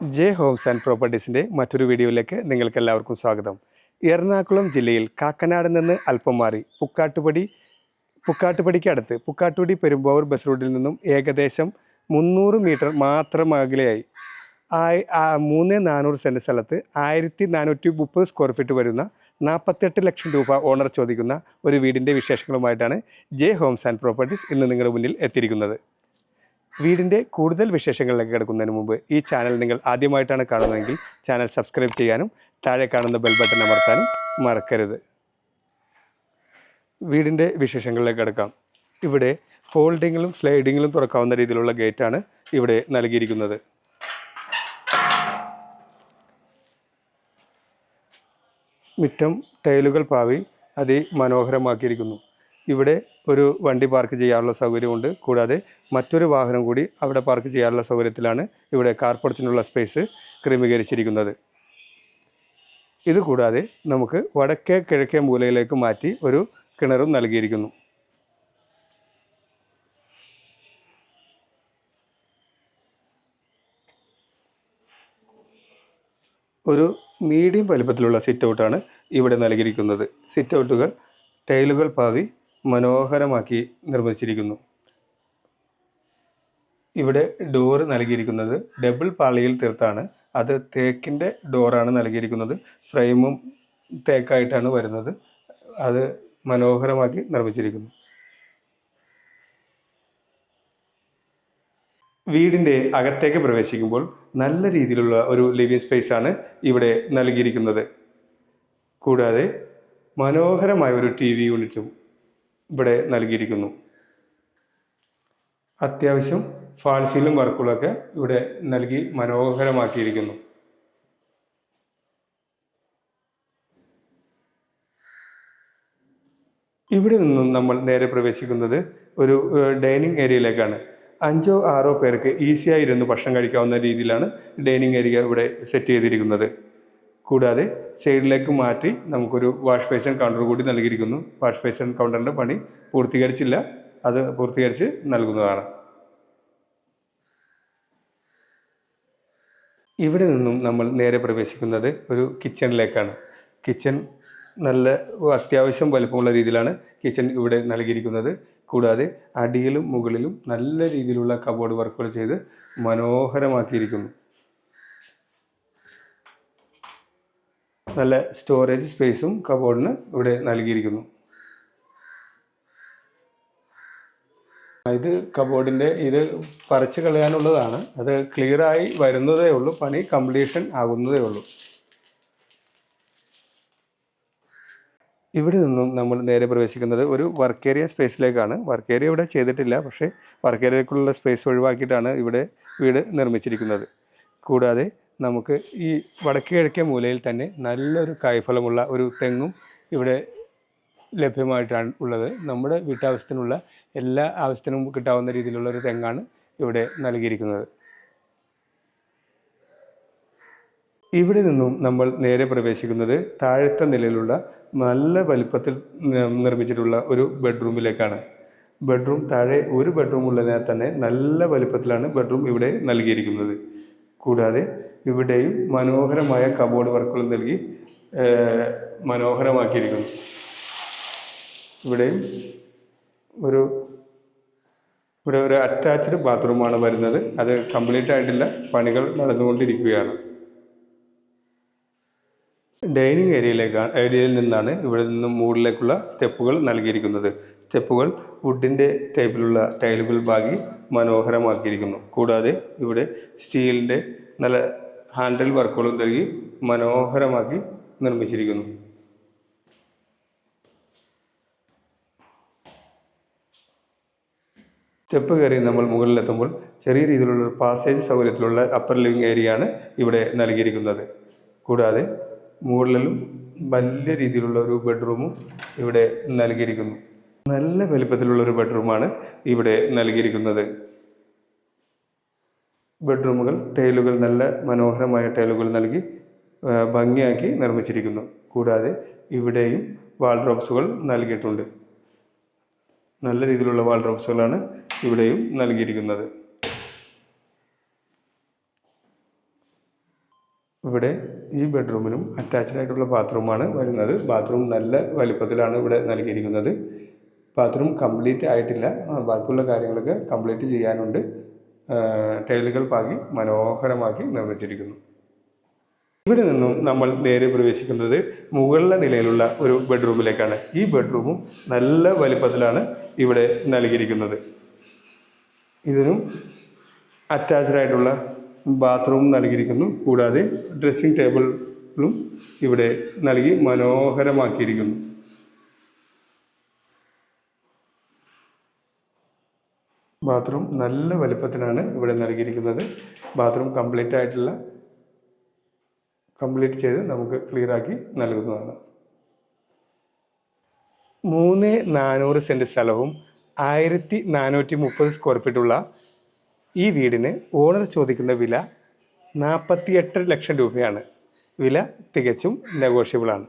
J Holmes and പ്രോപ്പർട്ടീസിന്റെ മറ്റൊരു വീഡിയോയിലേക്ക് നിങ്ങൾക്ക് എല്ലാവർക്കും സ്വാഗതം. എറണാകുളം ജില്ലയിൽ കാക്കനാട് നിന്ന് അല്പം മാറി പുക്കാട്ടുപടി പുക്കാട്ടുപടിക്ക് അടുത്ത് പുക്കാട്ടുപടി പെരുമ്പാവൂർ ബസ് റൂട്ടിൽ നിന്നും ഏകദേശം മുന്നൂറ് മീറ്റർ മാത്രം അകലെയായി. മൂന്ന് നാനൂറ് സെന്റ് സ്ഥലത്ത് ആയിരത്തി നാനൂറ്റി മുപ്പത് സ്ക്വയർ ഫീറ്റ് വരുന്ന നാൽപ്പത്തെട്ട് ലക്ഷം രൂപ ഓണർ ചോദിക്കുന്ന ഒരു വീടിന്റെ വിശേഷങ്ങളുമായിട്ടാണ് ജെ ഹോംസ് ആൻഡ് പ്രോപ്പർട്ടീസ് ഇന്ന് നിങ്ങളുടെ മുന്നിൽ എത്തിയിരിക്കുന്നത്. വീടിന്റെ കൂടുതൽ വിശേഷങ്ങളിലേക്ക് കിടക്കുന്നതിന് മുമ്പ് ഈ ചാനൽ നിങ്ങൾ ആദ്യമായിട്ടാണ് കാണുന്നതെങ്കിൽ ചാനൽ സബ്സ്ക്രൈബ് ചെയ്യാനും താഴെ കാണുന്ന ബെൽ ബട്ടൺ അമർത്താനും മറക്കരുത്. വീടിന്റെ വിശേഷങ്ങളിലേക്ക് കിടക്കാം. ഇവിടെ ഫോൾഡിങ്ങിലും സ്ലൈഡിങ്ങിലും തുറക്കാവുന്ന രീതിയിലുള്ള ഗേറ്റാണ് ഇവിടെ നൽകിയിരിക്കുന്നത്. മുറ്റം ടൈലുകൾ പാവി അതിമനോഹരമാക്കിയിരിക്കുന്നു. ഇവിടെ ഒരു വണ്ടി പാർക്ക് ചെയ്യാനുള്ള സൗകര്യമുണ്ട്. കൂടാതെ മറ്റൊരു വാഹനം കൂടി അവിടെ പാർക്ക് ചെയ്യാനുള്ള സൗകര്യത്തിലാണ് ഇവിടെ കാർ കാർപോർച്ചിനുള്ള സ്പേസ് ക്രമീകരിച്ചിരിക്കുന്നത്. ഇതുകൂടാതെ നമുക്ക് വടക്കേ കിഴക്കേ മൂലയിലേക്ക് മാറ്റി ഒരു കിണറും നൽകിയിരിക്കുന്നു. ഒരു മീഡിയം വലുപ്പത്തിലുള്ള സിറ്റ് ഔട്ടാണ് ഇവിടെ നൽകിയിരിക്കുന്നത്. സിറ്റ് ഔട്ടുകൾ ടൈലുകൾ പാവി മനോഹരമാക്കി നിർമ്മിച്ചിരിക്കുന്നു ഇവിടെ ഡോറ് നൽകിയിരിക്കുന്നത് ഡബിൾ പാളിയിൽ തീർത്താണ്. അത് തേക്കിന്റെ ഡോറാണ് നൽകിയിരിക്കുന്നത്. ഫ്രെയിമും തേക്കായിട്ടാണ് വരുന്നത്. അത് മനോഹരമാക്കി നിർമ്മിച്ചിരിക്കുന്നു വീടിന്റെ അകത്തേക്ക് പ്രവേശിക്കുമ്പോൾ നല്ല രീതിയിലുള്ള ഒരു ലിവിങ് സ്പേസ് ആണ് ഇവിടെ നൽകിയിരിക്കുന്നത്. കൂടാതെ മനോഹരമായ ഒരു ടി വി യൂണിറ്റും ഇവിടെ നൽകിയിരിക്കുന്നു. അത്യാവശ്യം ഫാൾസീലും വർക്കുകളൊക്കെ ഇവിടെ നൽകി മനോഹരമാക്കിയിരിക്കുന്നു. ഇവിടെ നിന്നും നമ്മൾ നേരെ പ്രവേശിക്കുന്നത് ഒരു ഡൈനിങ് ഏരിയയിലേക്കാണ്. അഞ്ചോ ആറോ പേർക്ക് ഈസിയായി ഇരുന്ന് ഭക്ഷണം കഴിക്കാവുന്ന രീതിയിലാണ് ഡൈനിങ് ഏരിയ ഇവിടെ സെറ്റ് ചെയ്തിരിക്കുന്നത്. കൂടാതെ സൈഡിലേക്ക് മാറ്റി നമുക്കൊരു വാഷ് ബേസൺ കൗണ്ടർ കൂടി നൽകിയിരിക്കുന്നു. വാഷ് ബേസൺ കൗണ്ടറിന്റെ പണി പൂർത്തീകരിച്ചില്ല. അത് പൂർത്തീകരിച്ച് നൽകുന്നതാണ്. ഇവിടെ നിന്നും നമ്മൾ നേരെ പ്രവേശിക്കുന്നത് ഒരു കിച്ചണിലേക്കാണ് കിച്ചൺ നല്ല അത്യാവശ്യം വലുപ്പമുള്ള രീതിയിലാണ് കിച്ചൺ ഇവിടെ നൽകിയിരിക്കുന്നത്. കൂടാതെ അടിയിലും മുകളിലും നല്ല രീതിയിലുള്ള കബോർഡ് വർക്കുകൾ ചെയ്ത് മനോഹരമാക്കിയിരിക്കുന്നു. നല്ല സ്റ്റോറേജ് സ്പേസും കബോർഡിന് ഇവിടെ നൽകിയിരിക്കുന്നു. ഇത് കബോർഡിന്റെ ഇത് പറിച്ചു കളയാനുള്ളതാണ്. അത് ക്ലിയറായി വരുന്നതേ ഉള്ളൂ. പണി കംപ്ലീഷൻ ആകുന്നതേ ഉള്ളൂ. ഇവിടെ നിന്നും നമ്മൾ നേരെ പ്രവേശിക്കുന്നത് ഒരു വർക്ക് ഏരിയ സ്പേസിലേക്കാണ് വർക്ക് ഏരിയ ഇവിടെ ചെയ്തിട്ടില്ല. പക്ഷേ വർക്ക് ഏരിയക്കുള്ള സ്പേസ് ഒഴിവാക്കിയിട്ടാണ് ഇവിടെ വീട് നിർമ്മിച്ചിരിക്കുന്നത്. കൂടാതെ നമുക്ക് ഈ വടക്ക് കിഴക്കേ മൂലയിൽ തന്നെ നല്ലൊരു കായ്ഫലമുള്ള ഒരു തെങ്ങും ഇവിടെ ലഭ്യമായിട്ടാണ് ഉള്ളത്. നമ്മുടെ വീട്ടാവശ്യത്തിനുള്ള എല്ലാ ആവശ്യത്തിനും കിട്ടാവുന്ന രീതിയിലുള്ള ഒരു തെങ്ങാണ് ഇവിടെ നൽകിയിരിക്കുന്നത്. ഇവിടെ നിന്നും നമ്മൾ നേരെ പ്രവേശിക്കുന്നത് താഴത്തെ നിലയിലുള്ള നല്ല വലിപ്പത്തിൽ നിർമ്മിച്ചിട്ടുള്ള ഒരു ബെഡ്റൂമിലേക്കാണ്. ബെഡ്റൂം താഴെ ഒരു ബെഡ്റൂം ഉള്ളതിനാൽ തന്നെ നല്ല വലിപ്പത്തിലാണ് ബെഡ്റൂം ഇവിടെ നൽകിയിരിക്കുന്നത്. കൂടാതെ ഇവിടെയും മനോഹരമായ കബോർഡ് വർക്കുകൾ നൽകി മനോഹരമാക്കിയിരിക്കുന്നു. ഇവിടെയും ഒരു ഇവിടെ ഒരു അറ്റാച്ച്ഡ് ബാത്റൂമാണ് വരുന്നത്. അത് കംപ്ലീറ്റ് ആയിട്ടില്ല. പണികൾ നടന്നുകൊണ്ടിരിക്കുകയാണ്. ഡൈനിങ് ഏരിയയിലേക്കാണ് ഏരിയയിൽ നിന്നാണ് ഇവിടെ നിന്നും മുകളിലേക്കുള്ള സ്റ്റെപ്പുകൾ നൽകിയിരിക്കുന്നത്. സ്റ്റെപ്പുകൾ വുഡിന്റെ ടൈപ്പിലുള്ള ടൈലുകൾ ഭാഗി മനോഹരമാക്കിയിരിക്കുന്നു. കൂടാതെ ഇവിടെ സ്റ്റീലിന്റെ നല്ല ഹാൻഡിൽ വർക്കുകളും നൽകി മനോഹരമാക്കി നിർമ്മിച്ചിരിക്കുന്നു. സ്റ്റെപ്പ് കയറി നമ്മൾ മുകളിലെത്തുമ്പോൾ ചെറിയ രീതിയിലുള്ള പാസേജ് സൗകര്യത്തിലുള്ള അപ്പർ ലിവിംഗ് ഏരിയയാണ് ഇവിടെ നൽകിയിരിക്കുന്നത്. കൂടാതെ മുകളിലും വലിയ രീതിയിലുള്ള ഒരു ബെഡ്റൂമും ഇവിടെ നൽകിയിരിക്കുന്നു. നല്ല വലിപ്പത്തിലുള്ള ഒരു ബെഡ്റൂമാണ് ഇവിടെ നൽകിയിരിക്കുന്നത്. ബെഡ്റൂമുകൾ ടൈലുകൾ നല്ല മനോഹരമായ ടൈലുകൾ നൽകി ഭംഗിയാക്കി നിർമ്മിച്ചിരിക്കുന്നു. കൂടാതെ ഇവിടെയും വാൾഡ്രോബ്സുകൾ നൽകിയിട്ടുണ്ട്. നല്ല രീതിയിലുള്ള വാൾഡ്രോബ്സുകളാണ് ഇവിടെയും നൽകിയിരിക്കുന്നത്. ഇവിടെ ഈ ബെഡ്റൂമിനും അറ്റാച്ച്ഡ് ആയിട്ടുള്ള ബാത്റൂമാണ് വരുന്നത്. ബാത്റൂം നല്ല വലിപ്പത്തിലാണ് ഇവിടെ നൽകിയിരിക്കുന്നത്. ബാത്റൂം കംപ്ലീറ്റ് ആയിട്ടില്ല. ബാക്കിയുള്ള കാര്യങ്ങളൊക്കെ കംപ്ലീറ്റ് ചെയ്യാനുണ്ട്. ടൈലുകൾ പാകി മനോഹരമാക്കി നിർമ്മിച്ചിരിക്കുന്നു. ഇവിടെ നിന്നും നമ്മൾ നേരെ പ്രവേശിക്കുന്നത് മുകളിലെ നിലയിലുള്ള ഒരു ബെഡ്റൂമിലേക്കാണ്. ഈ ബെഡ്റൂമും നല്ല വലിപ്പത്തിലാണ് ഇവിടെ നൽകിയിരിക്കുന്നത്. ഇതിനും അറ്റാച്ച്ഡ് ആയിട്ടുള്ള ബാത്റൂം നൽകിയിരിക്കുന്നു. കൂടാതെ ഡ്രസ്സിംഗ് ടേബിളും ഇവിടെ നൽകി മനോഹരമാക്കിയിരിക്കുന്നു. ബാത്റൂം നല്ല വലുപ്പത്തിനാണ് ഇവിടെ നൽകിയിരിക്കുന്നത്. ബാത്റൂം കംപ്ലീറ്റ് ആയിട്ടുള്ള കംപ്ലീറ്റ് ചെയ്ത് നമുക്ക് ക്ലിയർ ആക്കി നൽകുന്നതാണ്. മൂന്ന് നാനൂറ് സെന്റ് സ്ഥലവും ആയിരത്തി നാനൂറ്റി മുപ്പത് സ്ക്വയർ ഫീറ്റുള്ള ഈ വീടിന് ഓണർ ചോദിക്കുന്ന വില നാൽപ്പത്തി എട്ട് ലക്ഷം രൂപയാണ്. വില തികച്ചും നെഗോഷ്യബിളാണ്